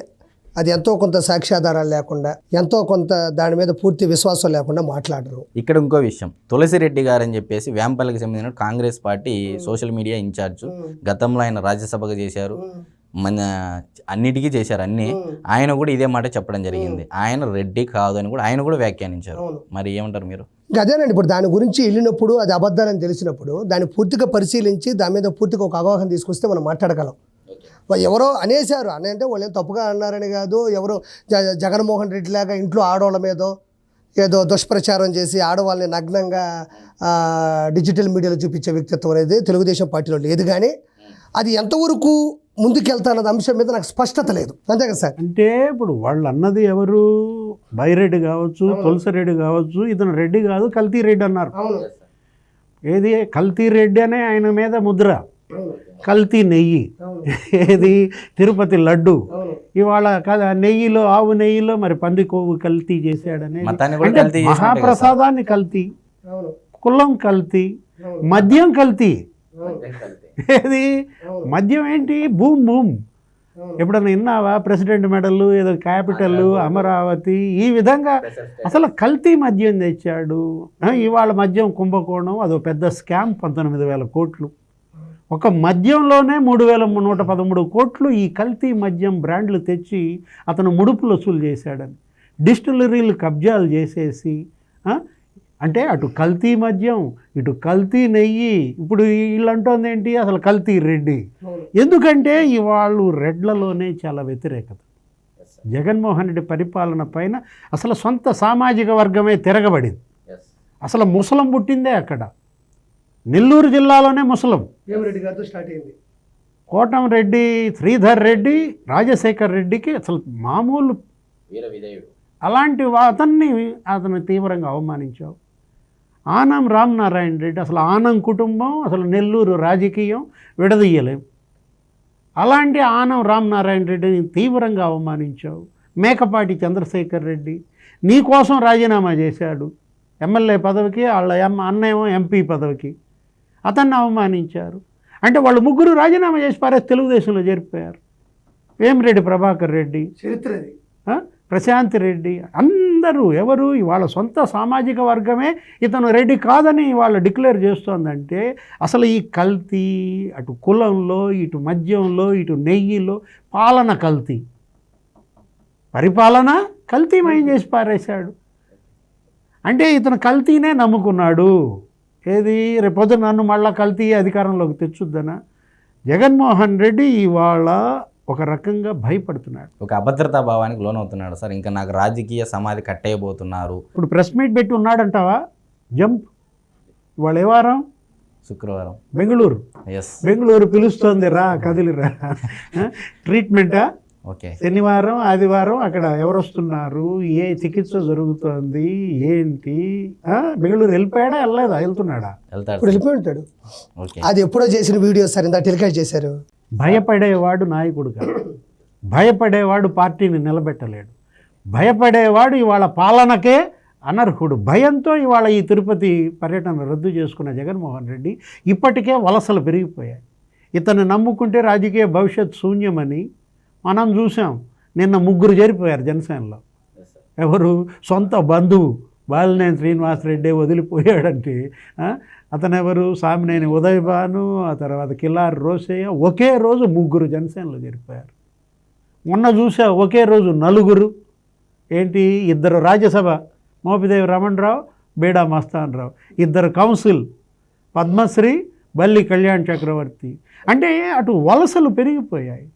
అది ఎంతో కొంత సాక్ష్యాధారాలు లేకుండా ఎంతో కొంత దాని మీద పూర్తి విశ్వాసం లేకుండా మాట్లాడరు. ఇక్కడ ఇంకో విషయం. తులసిరెడ్డి గారు అని చెప్పేసి వేంపల్లికి చెందిన Congress party social media in-charge గతంలో ఆయన రాజ్యసభకు చేశారు. మన అన్నిటికీ చేశారు అన్ని. ఆయన కూడా ఇదే మాట చెప్పడం జరిగింది. ఆయన రెడ్డి కాదు అని కూడా ఆయన కూడా వ్యాఖ్యానించారు. మరి ఏమంటారు మీరు? అదేనండి ఇప్పుడు దాని గురించి వెళ్ళినప్పుడు అది అబద్ధాలని తెలిసినప్పుడు దాన్ని పూర్తిగా పరిశీలించి దాని మీద పూర్తిగా ఒక అవగాహన తీసుకొస్తే మనం మాట్లాడగలం. ఎవరో అనేశారు. అని అంటే వాళ్ళు ఏం తప్పుగా అన్నారని కాదు. ఎవరో జ- జగన్మోహన్ రెడ్డి లాగా ఇంట్లో ఆడవాళ్ళ మీదో ఏదో దుష్ప్రచారం చేసి ఆడవాళ్ళని నగ్నంగా డిజిటల్ మీడియాలో చూపించే వ్యక్తిత్వం అనేది తెలుగుదేశం పార్టీలో లేదు కానీ అది ఎంతవరకు ముందుకెళ్తానన్న అంశం మీద నాకు స్పష్టత లేదు. అంతే కదా సార్? అంటే ఇప్పుడు వాళ్ళు అన్నది ఎవరు? బైరెడ్డి కావచ్చు తులసిరెడ్డి కావచ్చు ఇతను రెడ్డి కాదు కల్తీ రెడ్డి అన్నారు. ఏది? కల్తీ రెడ్డి అనే ఆయన మీద ముద్ర. కల్తీ నెయ్యి. ఏది? తిరుపతి లడ్డు. ఇవాళ కదా నెయ్యిలో ఆవు నెయ్యిలో మరి పంది కొవ్వు కల్తీ చేశాడనే అంటే. మహాప్రసాదాన్ని కల్తీ కులం కల్తీ మద్యం కల్తీ. ఏది? మద్యం ఏంటి? బూమ్ బూమ్ ఎప్పుడన్నా విన్నావా? ప్రెసిడెంట్ మెడల్ ఏదో క్యాపిటల్ అమరావతి ఈ విధంగా అసలు కల్తీ మద్యం తెచ్చాడు. ఇవాళ మద్యం కుంభకోణం అదో పెద్ద స్కామ్ పంతొమ్మిది వేల కోట్లు. ఒక మద్యంలోనే మూడు వేల నూట పదమూడు కోట్లు ఈ కల్తీ మద్యం బ్రాండ్లు తెచ్చి అతను ముడుపులు వసూలు చేశాడని. డిస్టిలరీలు కబ్జాలు చేసేసి అంటే అటు కల్తీ మద్యం ఇటు కల్తీ నెయ్యి. ఇప్పుడు వీళ్ళంటోంది ఏంటి? అసలు కల్తీ రెడ్డి. ఎందుకంటే ఇవాళ్ళు రెడ్లలోనే చాలా వ్యతిరేకత. జగన్మోహన్ రెడ్డి పరిపాలన పైన అసలు సొంత సామాజిక వర్గమే తిరగబడింది. అసలు ముసలం పుట్టిందే అక్కడ. నెల్లూరు జిల్లాలోనే ముసలం. వేమిరెడ్డి గారితో స్టార్ట్ అయింది. కోటంరెడ్డి శ్రీధర్ రెడ్డి రాజశేఖర్ రెడ్డికి అసలు మామూలు వీర విధేయుడు. అలాంటి అతన్ని అతను తీవ్రంగా అవమానించావు. ఆనం రామనారాయణ రెడ్డి అసలు ఆనం కుటుంబం అసలు నెల్లూరు రాజకీయం విడదీయలేం. అలాంటి ఆనం రామనారాయణ రెడ్డిని తీవ్రంగా అవమానించావు. మేకపాటి చంద్రశేఖర్ రెడ్డి నీ కోసం రాజీనామా చేశాడు. ఎమ్మెల్యే పదవికి వాళ్ళ ఎం అన్నేమో ఎంపీ పదవికి. అతన్ని అవమానించారు. అంటే వాళ్ళు ముగ్గురు రాజీనామా చేసి పారేసి తెలుగుదేశంలో చేరిపోయారు. వేమిరెడ్డి ప్రభాకర్ రెడ్డి చరిత్ర? ప్రశాంత్ రెడ్డి అందరూ ఎవరు వాళ్ళ సొంత సామాజిక వర్గమే ఇతను రెడ్డి కాదని వాళ్ళు డిక్లేర్ చేస్తోందంటే అసలు ఈ కల్తీ అటు కులంలో ఇటు మద్యంలో ఇటు నెయ్యిలో పాలన కల్తీ. పరిపాలన కల్తీమయం చేసి పారేశాడు. అంటే ఇతను కల్తీనే నమ్ముకున్నాడు. ఏది? రేపొద్దు నన్ను మళ్ళా కల్తీ అధికారంలోకి తెచ్చుద్దనా జగన్మోహన్ రెడ్డి ఇవాళ ఒక రకంగా భయపడుతున్నాడు. ఒక అభద్రతా భావానికి లోనవుతున్నాడు సార్. ఇంకా నాకు రాజకీయ సమాధి కట్టేయబోతున్నారు. ఇప్పుడు ప్రెస్ మీట్ పెట్టి ఉన్నాడంటావా? జంప్. ఇవాళ ఏ వారం? శుక్రవారం. బెంగళూరు. ఎస్ బెంగళూరు పిలుస్తోంది రా కదిలిరా. ట్రీట్మెంటా? ఓకే. శనివారం ఆదివారం అక్కడ ఎవరు వస్తున్నారు ఏ చికిత్స జరుగుతోంది? ఏంటి? ఆ, బెంగళూరు వెళ్ళిపోయాడా? వెళ్ళలేదా? వెళ్తున్నాడా? వెళ్తాడు ఇప్పుడు ఓకే. అది ఎప్పుడో చేసిన వీడియో సార్ ఇంత టెలికాస్ట్ చేశారు. భయపడేవాడు నాయకుడు కాదు. భయపడేవాడు పార్టీని నిలబెట్టలేడు. భయపడేవాడు ఇవాళ పాలనకే అనర్హుడు. భయంతో ఇవాళ ఈ తిరుపతి పర్యటన రద్దు చేసుకున్న జగన్మోహన్ రెడ్డి ఇప్పటికే వలసలు పెరిగిపోయాయి. ఇతను నమ్ముకుంటే రాజకీయ భవిష్యత్ శూన్యమని మనం చూసాం. నిన్న ముగ్గురు చేరిపోయారు జనసేనలో. ఎవరు? సొంత బంధువు. బాలినేని శ్రీనివాసరెడ్డి వదిలిపోయాడంటే అతను ఎవరు సామినేని ఉదయభాను ఆ తర్వాత కిల్లారి రోసయ్య. ఒకే రోజు ముగ్గురు జనసేనలో చేరిపోయారు మొన్న చూసా ఒకే రోజు నలుగురు. ఏంటి? ఇద్దరు రాజ్యసభ. మోపిదేవి రమణరావు బేడా మస్తాన్ రావు ఇద్దరు కౌన్సిల్. పద్మశ్రీ బల్లి కళ్యాణ్ చక్రవర్తి. అంటే అటు వలసలు పెరిగిపోయాయి.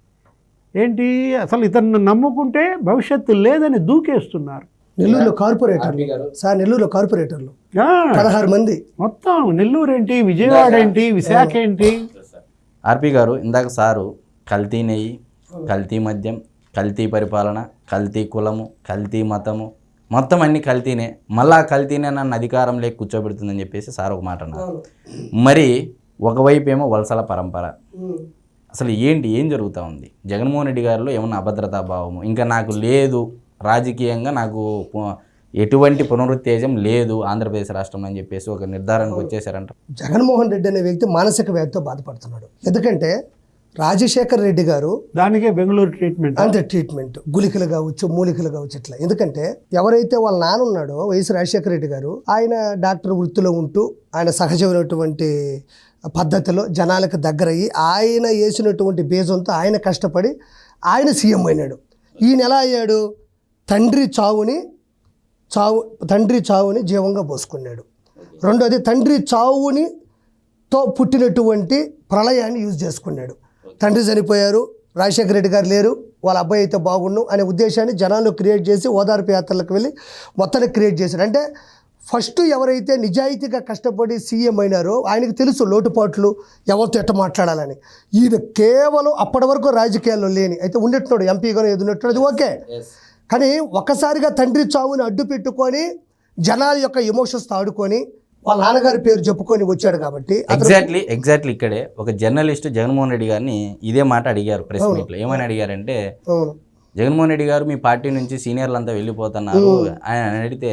ఏంటి? అసలు ఇతన్ని నమ్ముకుంటే భవిష్యత్తు లేదని దూకేస్తున్నారు. నెల్లూరులో కార్పొరేటర్లు. సార్ నెల్లూరులో కార్పొరేటర్లు. పదహారు మంది. మొత్తం నెల్లూరు ఏంటి? విజయవాడ ఏంటి? విశాఖ ఏంటి? ఆర్పి గారు ఇందాక సారు కల్తీ నెయ్యి కల్తీ మద్యం కల్తీ పరిపాలన కల్తీ కులము కల్తీ మతము. మొత్తం అన్ని కల్తీనే. మళ్ళా కల్తీనే నన్ను అధికారం లేక కూర్చోబెడుతుందని చెప్పేసి సార్ ఒక మాట అన్నారు. మరి ఒకవైపు ఏమో వలసల పరంపర. అసలు ఏంటి ఏం జరుగుతూ ఉంది? జగన్మోహన్ రెడ్డి గారిలో ఏమన్నా అభద్రతా భావము? ఇంకా నాకు లేదు రాజకీయంగా నాకు ఎటువంటి పునరుత్తేజం లేదు ఆంధ్రప్రదేశ్ రాష్ట్రంలో అని చెప్పేసి ఒక నిర్ధారణకు వచ్చేసారంట జగన్మోహన్ రెడ్డి అనే వ్యక్తి మానసిక వ్యాధితో బాధపడుతున్నాడు. ఎందుకంటే రాజశేఖర్ రెడ్డి గారు దానికే బెంగళూరు ట్రీట్మెంట్ అంతే ట్రీట్మెంట్ గుళికలు కావచ్చు మూలికలు కావచ్చు ఇట్లా. ఎందుకంటే ఎవరైతే వాళ్ళ నాన్న ఉన్నాడో వైఎస్ రాజశేఖర రెడ్డి గారు ఆయన డాక్టర్ వృత్తిలో ఉంటూ ఆయన సహజమైనటువంటి పద్ధతిలో జనాలకు దగ్గరయ్యి ఆయన వేసినటువంటి బీజంతో ఆయన కష్టపడి ఆయన సీఎం అయినాడు. ఈయన ఎలా అయ్యాడు తండ్రి చావుని చావు తండ్రి చావుని జీవంగా పోసుకున్నాడు. రెండోది తండ్రి చావుని తో పుట్టినటువంటి ప్రళయాన్ని యూజ్ చేసుకున్నాడు. తండ్రి చనిపోయారు రాజశేఖర రెడ్డి గారు లేరు వాళ్ళ అబ్బాయి అయితే బాగుండు అనే ఉద్దేశాన్ని జనాల్లో క్రియేట్ చేసి ఓదార్పు యాత్రలకు వెళ్ళి మొత్తాన్ని క్రియేట్ చేశాడు అంటే ఫస్ట్ ఎవరైతే నిజాయితీగా కష్టపడి సీఎం అయినారో ఆయనకు తెలుసు లోటుపాట్లు ఎవరితో ఎట్ట మాట్లాడాలని. ఈయన కేవలం అప్పటి వరకు రాజకీయాల్లో లేని అయితే ఉండేట్టున్నాడు ఎంపీగానే అది ఓకే. కానీ ఒక్కసారిగా తండ్రి చావుని అడ్డు పెట్టుకొని జనాల యొక్క ఎమోషన్స్తో ఆడుకొని వాళ్ళ నాన్నగారి పేరు చెప్పుకొని వచ్చాడు కాబట్టి ఎగ్జాక్ట్లీ ఎగ్జాక్ట్లీ ఇక్కడే ఒక జర్నలిస్ట్ జగన్మోహన్ రెడ్డి గారిని ఇదే మాట అడిగారు ప్రెస్ మీట్లో. ఏమని అడిగారంటే జగన్మోహన్ రెడ్డి గారు మీ పార్టీ నుంచి సీనియర్లు అంతా వెళ్ళిపోతున్నారు ఆయన అడిగితే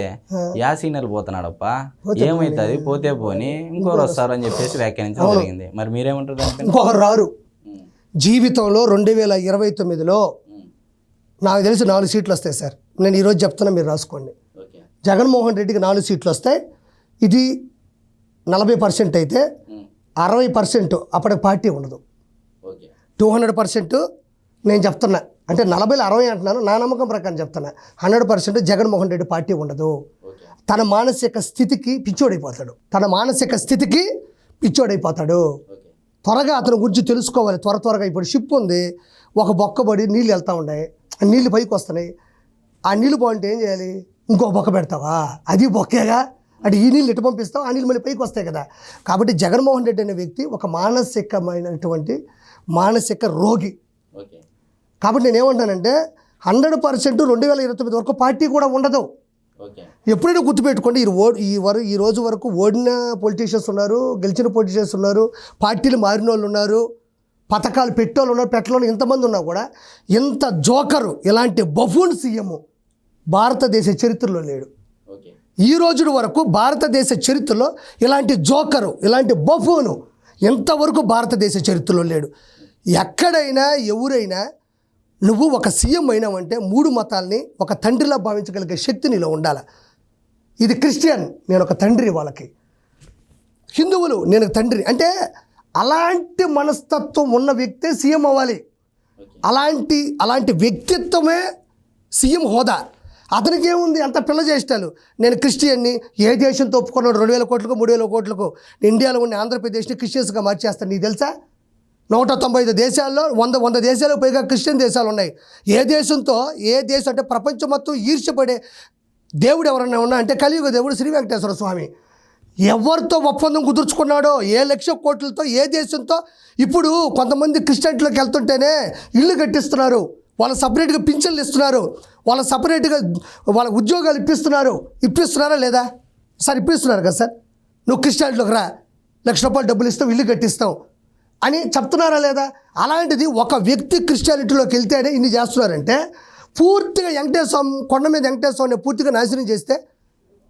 యా సీనియర్లు పోతున్నాడప్పా? ఏమవుతుంది పోతే పోని. ఇంకోరు వస్తారు అని చెప్పేసి వ్యాఖ్యానించడం జరిగింది. మరి మీరేమంటారు ఇంకొకరు రారు. జీవితంలో రెండు వేల ఇరవై తొమ్మిదిలో నాకు తెలిసి నాలుగు సీట్లు వస్తాయి సార్. నేను ఈరోజు చెప్తున్నా మీరు రాసుకోండి. జగన్మోహన్ రెడ్డికి నాలుగు సీట్లు వస్తాయి ఇది నలభై పర్సెంట్ అయితే అరవై పర్సెంట్ అప్పటికి పార్టీ ఉండదు. ఓకే. టూ హండ్రెడ్ పర్సెంట్ నేను చెప్తున్నా. అంటే నలభైలో అరవై అంటున్నాను. నా నమ్మకం ప్రకారం చెప్తున్నా. Hundred percent Jaganmohan Reddy party ఉండదు. తన మానసిక స్థితికి పిచ్చోడైపోతాడు. తన మానసిక స్థితికి పిచ్చోడైపోతాడు. త్వరగా అతని గురించి తెలుసుకోవాలి. త్వర త్వరగా ఇప్పుడు షిప్ ఉంది. ఒక బొక్కబడి నీళ్ళు వెళ్తూ ఉన్నాయి. ఆ నీళ్ళు పైకి వస్తున్నాయి. ఆ నీళ్ళు బాగుంటే ఏం చేయాలి? ఇంకో బొక్క పెడతావా? అది బొక్కేగా? అంటే ఈ నీళ్ళు ఎటు పంపిస్తావు? ఆ నీళ్ళు మళ్ళీ పైకి వస్తాయి కదా. కాబట్టి జగన్మోహన్ రెడ్డి అనే వ్యక్తి ఒక మానసికమైనటువంటి మానసిక రోగి. కాబట్టి నేను ఏమంటానంటే హండ్రెడ్ పర్సెంట్ రెండు వేల ఇరవై తొమ్మిది వరకు పార్టీ కూడా ఉండదు. ఎప్పుడైనా గుర్తుపెట్టుకోండి ఈ ఓ ఈ వరకు ఈ రోజు వరకు ఓడిన పొలిటీషియన్స్ ఉన్నారు గెలిచిన పొలిటీషియన్స్ ఉన్నారు పార్టీలు మారిన వాళ్ళు ఉన్నారు పథకాలు పెట్టేవాళ్ళు ఉన్నారు పెట్టలోళ్ళు ఇంతమంది ఉన్నా కూడా ఇంత జోకరు ఇలాంటి బఫూన్ సీఎం భారతదేశ చరిత్రలో లేడు. ఈ రోజు వరకు భారతదేశ చరిత్రలో ఇలాంటి జోకరు ఇలాంటి బఫూను ఎంతవరకు భారతదేశ చరిత్రలో లేడు. ఎక్కడైనా ఎవరైనా నువ్వు ఒక సీఎం అయినావంటే మూడు మతాల్ని ఒక తండ్రిలా భావించగలిగే శక్తి నీలో ఉండాలి? ఇది క్రిస్టియన్ నేను ఒక తండ్రి వాళ్ళకి. హిందువులు నేను తండ్రి అంటే అలాంటి మనస్తత్వం ఉన్న వ్యక్తే సీఎం అవ్వాలి. అలాంటి అలాంటి వ్యక్తిత్వమే సీఎం హోదా. అతనికి ఏముంది అంత పిల్ల చేష్టాలు నేను క్రిస్టియన్ని ఏ దేశంతో ఒప్పుకున్నాడు? రెండు వేల కోట్లకు మూడు వేల కోట్లకు. ఇండియాలో ఉన్న ఆంధ్రప్రదేశ్ని క్రిస్టియన్స్గా మార్చేస్తాను నీకు తెలుసా? నూట తొంభై ఐదు దేశాల్లో వంద వంద దేశాలకు పైగా క్రిస్టియన్ దేశాలు ఉన్నాయి. ఏ దేశంతో ఏ దేశం అంటే ప్రపంచం మొత్తం ఈర్ష్యపడే దేవుడు ఎవరన్నా ఉన్నా అంటే కలియుగ దేవుడు శ్రీ వెంకటేశ్వర స్వామి. ఎవరితో ఒప్పందం కుదుర్చుకున్నాడో ఏ లక్ష కోట్లతో ఏ దేశంతో ఇప్పుడు కొంతమంది క్రిస్టియన్లోకి వెళ్తుంటేనే ఇల్లు కట్టిస్తున్నారు. వాళ్ళ సపరేట్గా పింఛన్లు ఇస్తున్నారు. వాళ్ళ సపరేట్గా వాళ్ళ ఉద్యోగాలు ఇప్పిస్తున్నారు. ఇప్పిస్తున్నారా లేదా? సార్ ఇప్పిస్తున్నారు కదా సార్. నువ్వు క్రిస్టియన్లోకి రా. లక్ష రూపాయలు డబ్బులు ఇస్తావు ఇల్లు కట్టిస్తావు. అని చెప్తున్నారా లేదా? అలాంటిది ఒక వ్యక్తి క్రిస్టియానిటీలోకి వెళ్తేనే ఇన్ని చేస్తున్నారంటే పూర్తిగా వెంకటేశ్వర కొండ మీద వెంకటేశ్వరాన్ని పూర్తిగా నాశనం చేస్తే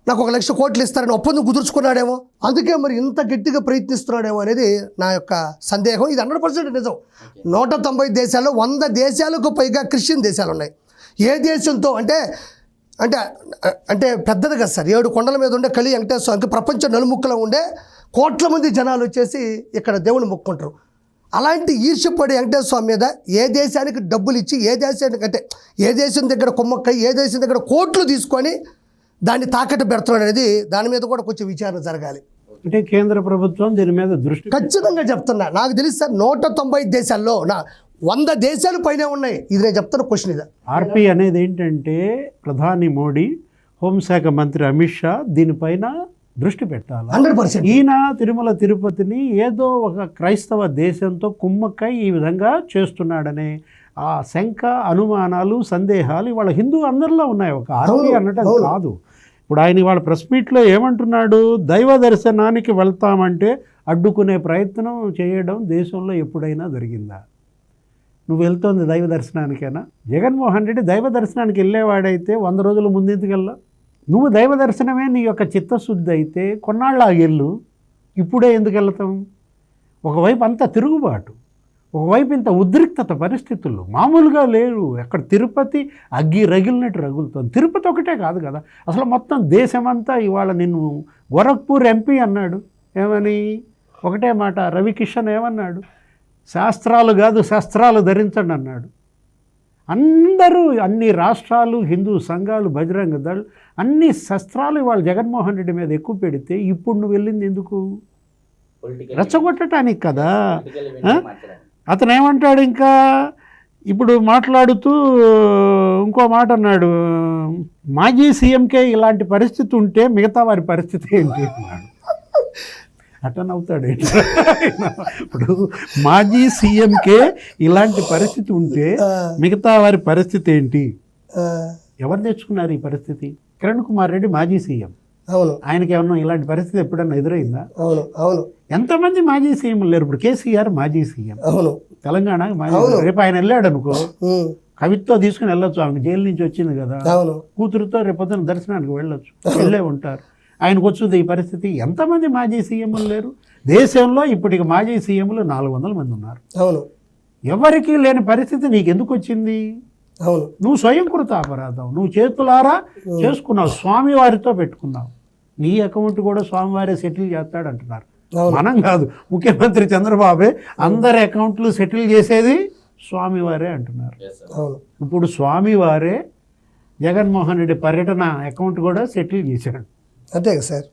నాకు ఒక లక్ష కోట్లు ఇస్తారని ఒప్పందం కుదుర్చుకున్నాడేమో. అందుకే మరి ఇంత గట్టిగా ప్రయత్నిస్తున్నాడేమో అనేది నా యొక్క సందేహం. ఇది హండ్రెడ్ పర్సెంట్ నిజం. నూట తొంభై దేశాల్లో వంద దేశాలకు పైగా క్రిస్టియన్ దేశాలు ఉన్నాయి. ఏ దేశంతో అంటే అంటే అంటే పెద్దది కదా సార్. ఏడు కొండల మీద ఉండే కలి వెంకటేశ్వరానికి ప్రపంచం ప్రపంచ నలుముక్కలో ఉండే కోట్ల మంది జనాలు వచ్చేసి ఇక్కడ దేవుని మొక్కుంటారు. అలాంటి ఈర్ష్యపడి వెంకటేశ్వర స్వామి మీద ఏ దేశానికి డబ్బులు ఇచ్చి ఏ దేశానికి అంటే ఏ దేశం దగ్గర కొమ్మక్కై ఏ దేశం దగ్గర కోట్లు తీసుకొని దాన్ని తాకట్టు పెడుతున్నాడు అనేది దాని మీద కూడా కొంచెం విచారణ జరగాలి. అంటే కేంద్ర ప్రభుత్వం దీని మీద దృష్టి ఖచ్చితంగా చెప్తున్నా. నాకు తెలుసు సార్ నూట తొంభై దేశాల్లో నా వంద దేశాలు పైనే ఉన్నాయి. ఇది నేను చెప్తున్న క్వశ్చన్ ఇది. ఆర్పి అనేది ఏంటంటే ప్రధాని మోడీ హోంశాఖ మంత్రి అమిత్ షా దీనిపైన దృష్టి పెట్టాలి? Hundred percent. ఈయన తిరుమల తిరుపతిని ఏదో ఒక క్రైస్తవ దేశంతో కుమ్మక్కై ఈ విధంగా చేస్తున్నాడనే ఆ శంక అనుమానాలు సందేహాలు ఇవాళ హిందూ అందరిలో ఉన్నాయి. ఒక అవును, అన్నట్టు. కాదు. ఇప్పుడు ఆయన ఇవాళ ప్రెస్ మీట్లో ఏమంటున్నాడు? దైవ దర్శనానికి వెళ్తామంటే అడ్డుకునే ప్రయత్నం చేయడం దేశంలో ఎప్పుడైనా జరిగిందా? నువ్వు వెళ్తోంది దైవ దర్శనానికేనా? జగన్మోహన్ రెడ్డి దైవ దర్శనానికి వెళ్ళేవాడైతే వంద రోజుల ముందెందుకెళ్ళా నువ్వు దైవ దర్శనమే నీ యొక్క చిత్తశుద్ధి అయితే కొన్నాళ్ళు ఇల్లు ఇప్పుడే ఎందుకు వెళ్తాం ఒకవైపు అంతా తిరుగుబాటు ఒకవైపు ఇంత ఉద్రిక్తత పరిస్థితులు మామూలుగా లేవు ఎక్కడ తిరుపతి అగ్గి రగిలినట్టు రగులుతుంది. తిరుపతి ఒకటే కాదు కదా. అసలు మొత్తం దేశమంతా ఇవాళ నిన్ను గోరఖ్పూర్ ఎంపీ అన్నాడు. ఏమని? ఒకటే మాట రవికిషన్ ఏమన్నాడు? శాస్త్రాలు కాదు శస్త్రాలు ధరించండి అన్నాడు. అందరూ అన్ని రాష్ట్రాలు హిందూ సంఘాలు బజరంగ దళ్ అన్ని శస్త్రాలు ఇవాళ జగన్మోహన్ రెడ్డి మీద ఎక్కువ పెడితే ఇప్పుడు నువ్వు వెళ్ళింది ఎందుకు? రెచ్చగొట్టడానికి కదా? అతను ఏమంటాడు ఇంకా? ఇప్పుడు మాట్లాడుతూ ఇంకో మాట అన్నాడు మాజీ సీఎంకే ఇలాంటి పరిస్థితి ఉంటే మిగతా వారి పరిస్థితి ఏంటి? అన్నాడు. అటన్ అవుతాడు? ఇప్పుడు మాజీ సీఎంకే ఇలాంటి పరిస్థితి ఉంటే మిగతా వారి పరిస్థితి ఏంటి? ఎవరు తెచ్చుకున్నారు ఈ పరిస్థితి? కిరణ్ కుమార్ రెడ్డి మాజీ సీఎం. అవును. ఆయనకి ఏమన్నా ఇలాంటి పరిస్థితి ఎప్పుడన్నా ఎదురైందా? అవును అవును. ఎంతమంది మాజీ సీఎం లేరు? ఇప్పుడు కేసీఆర్ మాజీ సీఎం. అవును. తెలంగాణ రేపు ఆయన వెళ్ళాడు అనుకో ఉమ్, కవిత్తో తీసుకుని వెళ్ళొచ్చు. ఆమె జైలు నుంచి వచ్చింది కదా. కూతురుతో రేపొద్దున దర్శనానికి వెళ్ళొచ్చు. వెళ్ళే ఉంటారు. ఆయనకు వచ్చింది ఈ పరిస్థితి. ఎంతమంది మాజీ సీఎంలు లేరు? దేశంలో ఇప్పటికి మాజీ సీఎంలు నాలుగు వందల మంది ఉన్నారు. అవును. ఎవరికీ లేని పరిస్థితి నీకు ఎందుకు వచ్చింది అవును. నువ్వు స్వయంకృత అపరాధం. నువ్వు చేతులారా చేసుకున్నావు. స్వామివారితో పెట్టుకున్నావు. నీ అకౌంట్ కూడా స్వామివారే సెటిల్ చేస్తాడు అంటున్నారు. మనం కాదు. ముఖ్యమంత్రి చంద్రబాబే అందరి అకౌంట్లు సెటిల్ చేసేది స్వామివారే అంటున్నారు. అవును. ఇప్పుడు స్వామివారే జగన్మోహన్ రెడ్డి పర్యటన అకౌంట్ కూడా సెటిల్ చేశాడు. అంతే కదా సార్